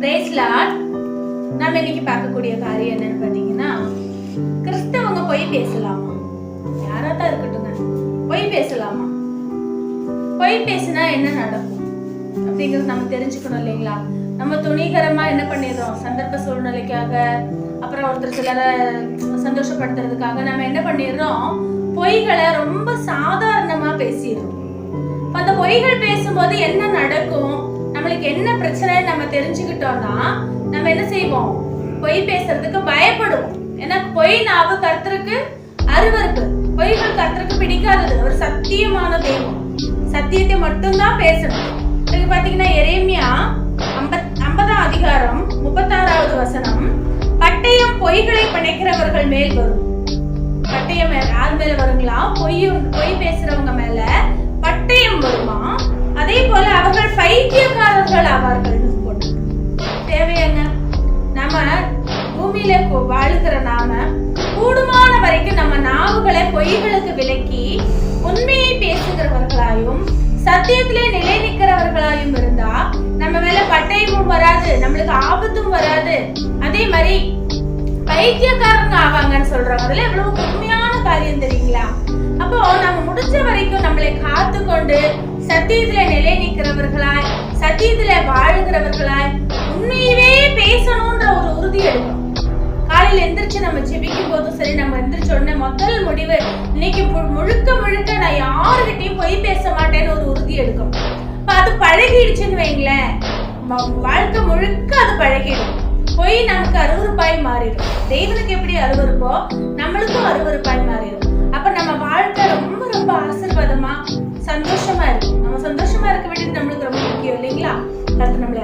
பிரேஸ்லாட் நம்ம இன்னைக்கு பார்க்கக்கூடிய காரியம் என்னன்னு பார்த்தீங்கன்னா கிறிஸ்தவங்க பொய் பேசலாமா? யாரா தான் இருக்கட்டுங்க பொய் பேசலாமா? பொய் பேசினா என்ன நடக்கும்? அப்படிங்கிறது நம்ம தெரிஞ்சுக்கணும் இல்லைங்களா? நம்ம துணிகரமா என்ன பண்ணிடுறோம்? சந்தர்ப்ப சூழ்நிலைக்காக அப்புறம் ஒருத்தர் சிலரை சந்தோஷப்படுத்துறதுக்காக நம்ம என்ன பண்ணிடுறோம்? பொய்களை ரொம்ப சாதாரணமா பேசிடுறோம். அந்த பொய்கள் பேசும்போது என்ன நடக்கும்? நம்மளுக்கு என்ன பிரச்சனைன்னு நம்ம தெரிஞ்சுக்கிட்டோம்னா நம்ம என்ன செய்வோம்? பொய் பேசுறதுக்கு பயப்படுவோம். ஏன்னா பொய் நாவு கர்த்தருக்கு அருவருக்கு பொய்கள் கர்த்தருக்கு பிடிக்காதது. ஒரு சத்தியமான தெய்வம். சத்தியத்தை மட்டும்தான் பேசணும். இதுக்கு பார்த்தீங்கன்னா எரேமியா ஐம்பத் ஐம்பதாம் அதிகாரம் முப்பத்தாறாவது வசனம் பட்டயம் பொய்களை பிணைக்கிறவர்கள் மேல் வரும். பட்டயம் யார் மேல வருங்களா? பொய் பொய் பேசுறவங்க மேல பட்டயம் வருமா? மக்கள் ஆவார்கள் போட்டு நம்ம பூமியில வாழ்கிற வாழுகிற நாம கூடுமான வரைக்கும் நம்ம நாவுகளை பொய்களுக்கு விலக்கி உண்மையை பேசுகிறவர்களாயும் சத்தியத்திலே நிலை நிற்கிறவர்களாயும் இருந்தா நம்ம மேல பட்டயமும் வராது நம்மளுக்கு ஆபத்தும் வராது. அதே மாதிரி பைத்தியக்காரங்க ஆவாங்கன்னு சொல்றாங்க அதுல எவ்வளவு உண்மையான காரியம் தெரியுங்களா? அப்போ நம்ம முடிஞ்ச வரைக்கும் நம்மளை காத்து கொண்டு சத்தியத்துல நிலை நிற்கிறவர்களாய் சத்தியத்துல வாழ்கிறவர்களாய் உண்மையவே பேசணும்ன்ற ஒரு உறுதி எடுக்கணும் காலையில எந்திரிச்சு நம்ம ஜெபிக்கும் போதும் சரி நம்ம எந்திரிச்ச உடனே முதல் முடிவு இன்னைக்கு மு- முழுக்க முழுக்க நான் யாருகிட்டயும் பொய் பேச மாட்டேன்னு ஒரு உறுதி எடுக்கும். அது பழகிடுச்சுன்னு வைங்களேன். வாழ்க்கை முழுக்க அது பழகிடும். பொய் நமக்கு அருவருப்பாய் மாறிடும். தெய்வனுக்கு எப்படி அருவருப்போ நம்மளுக்கும் அருவருப்பாய் மாறிடும். அப்ப நம்ம வாழ்க்கை ரொம்ப ரொம்ப ஆசிர்வாதமா சந்தோஷம் இருக்கும் நம்ம